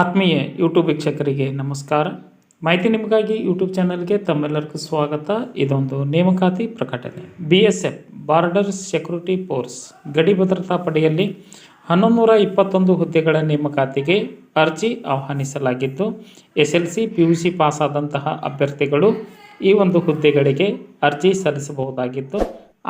ಆತ್ಮೀಯ ಯೂಟ್ಯೂಬ್ ವೀಕ್ಷಕರಿಗೆ ನಮಸ್ಕಾರ. ಮಾಹಿತಿ ನಿಮಗಾಗಿ ಯೂಟ್ಯೂಬ್ ಚಾನಲ್ಗೆ ತಮ್ಮೆಲ್ಲರಿಗೂ ಸ್ವಾಗತ. ಇದೊಂದು ನೇಮಕಾತಿ ಪ್ರಕಟಣೆ. B S F border security force ಗಡಿ ಭದ್ರತಾ ಪಡೆಯಲ್ಲಿ ಹನ್ನೊಂದು ಇಪ್ಪತ್ತೊಂದು ಹುದ್ದೆಗಳ ನೇಮಕಾತಿಗೆ ಅರ್ಜಿ ಆಹ್ವಾನಿಸಲಾಗಿದ್ದು, S L C P U C ಪಾಸಾದಂತಹ ಅಭ್ಯರ್ಥಿಗಳು ಈ ಒಂದು ಹುದ್ದೆಗಳಿಗೆ ಅರ್ಜಿ ಸಲ್ಲಿಸಬಹುದಾಗಿದ್ದು,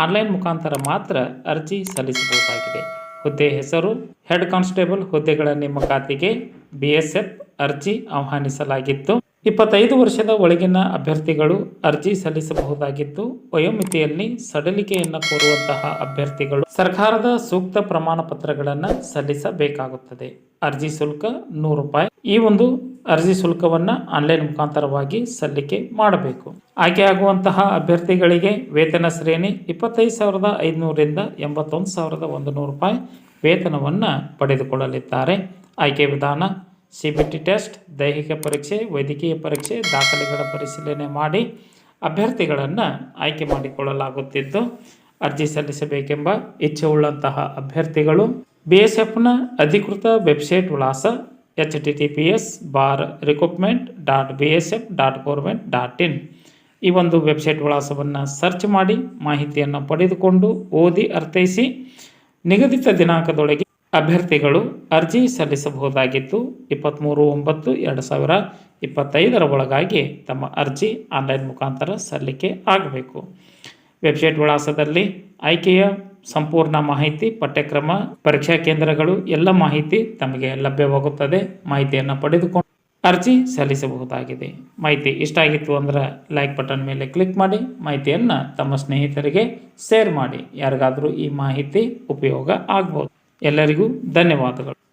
ಆನ್ಲೈನ್ ಮುಖಾಂತರ ಮಾತ್ರ ಅರ್ಜಿ ಸಲ್ಲಿಸಬಹುದಾಗಿದೆ. ಹುದ್ದೆ ಹೆಸರು, ಹೆಡ್ ಕಾನ್ಸ್ಟೇಬಲ್ ಹುದ್ದೆಗಳ ನೇಮಕಾತಿಗೆ ಬಿಎಸ್ಎಫ್ ಅರ್ಜಿ ಆಹ್ವಾನಿಸಲಾಗಿತ್ತು. ಇಪ್ಪತ್ತೈದು ವರ್ಷದ ಒಳಗಿನ ಅಭ್ಯರ್ಥಿಗಳು ಅರ್ಜಿ ಸಲ್ಲಿಸಬಹುದಾಗಿತ್ತು. ವಯೋಮಿತಿಯಲ್ಲಿ ಸಡಿಲಿಕೆಯನ್ನು ಕೋರುವಂತಹ ಅಭ್ಯರ್ಥಿಗಳು ಸರ್ಕಾರದ ಸೂಕ್ತ ಪ್ರಮಾಣ ಪತ್ರಗಳನ್ನು ಸಲ್ಲಿಸಬೇಕಾಗುತ್ತದೆ. ಅರ್ಜಿ ಶುಲ್ಕ ನೂರು ರೂಪಾಯಿ. ಈ ಒಂದು ಅರ್ಜಿ ಶುಲ್ಕವನ್ನು ಆನ್ಲೈನ್ ಮುಖಾಂತರವಾಗಿ ಸಲ್ಲಿಕೆ ಮಾಡಬೇಕು. ಆಯ್ಕೆಯಾಗುವಂತಹ ಅಭ್ಯರ್ಥಿಗಳಿಗೆ ವೇತನ ಶ್ರೇಣಿ ಇಪ್ಪತ್ತೈದು ಸಾವಿರದ ಐದುನೂರಿಂದ ಎಂಬತ್ತೊಂದು ಸಾವಿರದ ಒಂದು ನೂರು ರೂಪಾಯಿ ವೇತನವನ್ನು ಪಡೆದುಕೊಳ್ಳಲಿದ್ದಾರೆ. ಆಯ್ಕೆ ವಿಧಾನ ಸಿ ಟೆಸ್ಟ್, ದೈಹಿಕ ಪರೀಕ್ಷೆ, ವೈದ್ಯಕೀಯ ಪರೀಕ್ಷೆ, ದಾಖಲೆಗಳ ಪರಿಶೀಲನೆ ಮಾಡಿ ಅಭ್ಯರ್ಥಿಗಳನ್ನು ಆಯ್ಕೆ ಮಾಡಿಕೊಳ್ಳಲಾಗುತ್ತಿದ್ದು, ಅರ್ಜಿ ಸಲ್ಲಿಸಬೇಕೆಂಬ ಇಚ್ಛೆ ಉಳ್ಳಂತಹ ಅಭ್ಯರ್ಥಿಗಳು ಬಿ ಎಸ್ ಎಫ್ನ ಅಧಿಕೃತ ವೆಬ್ಸೈಟ್ ವಿಳಾಸ H T T P S bar recruitment dot B S F dot government dot in. ಈ ಒಂದು ವೆಬ್ಸೈಟ್ ವಿಳಾಸವನ್ನು ಸರ್ಚ್ ಮಾಡಿ ಮಾಹಿತಿಯನ್ನು ಪಡೆದುಕೊಂಡು ಓದಿ ಅರ್ಥೈಸಿ ನಿಗದಿತ ದಿನಾಂಕದೊಳಗೆ ಅಭ್ಯರ್ಥಿಗಳು ಅರ್ಜಿ ಸಲ್ಲಿಸಬಹುದಾಗಿದ್ದು ಇಪ್ಪತ್ತ್ಮೂರು, ಒಂಬತ್ತು, ಎರಡು ಸಾವಿರ ಇಪ್ಪತ್ತೈದರ ಒಳಗಾಗಿ ತಮ್ಮ ಅರ್ಜಿ ಆನ್ಲೈನ್ ಮುಖಾಂತರ ಸಲ್ಲಿಕೆ ಆಗಬೇಕು. ವೆಬ್ಸೈಟ್ ವಿಳಾಸದಲ್ಲಿ ಆಯ್ಕೆಯ ಸಂಪೂರ್ಣ ಮಾಹಿತಿ, ಪಠ್ಯಕ್ರಮ, ಪರೀಕ್ಷಾ ಕೇಂದ್ರಗಳು, ಎಲ್ಲ ಮಾಹಿತಿ ತಮಗೆ ಲಭ್ಯವಾಗುತ್ತದೆ. ಮಾಹಿತಿಯನ್ನು ಪಡೆದುಕೊಂಡು ಅರ್ಜಿ ಸಲ್ಲಿಸಬಹುದಾಗಿದೆ. ಮಾಹಿತಿ ಇಷ್ಟ ಆಗಿತ್ತು ಅಂದ್ರೆ ಲೈಕ್ ಬಟನ್ ಮೇಲೆ ಕ್ಲಿಕ್ ಮಾಡಿ. ಮಾಹಿತಿಯನ್ನು ತಮ್ಮ ಸ್ನೇಹಿತರಿಗೆ ಶೇರ್ ಮಾಡಿ. ಯಾರಿಗಾದರೂ ಈ ಮಾಹಿತಿ ಉಪಯೋಗ ಆಗ್ಬೋದು. ಎಲ್ಲರಿಗೂ ಧನ್ಯವಾದಗಳು.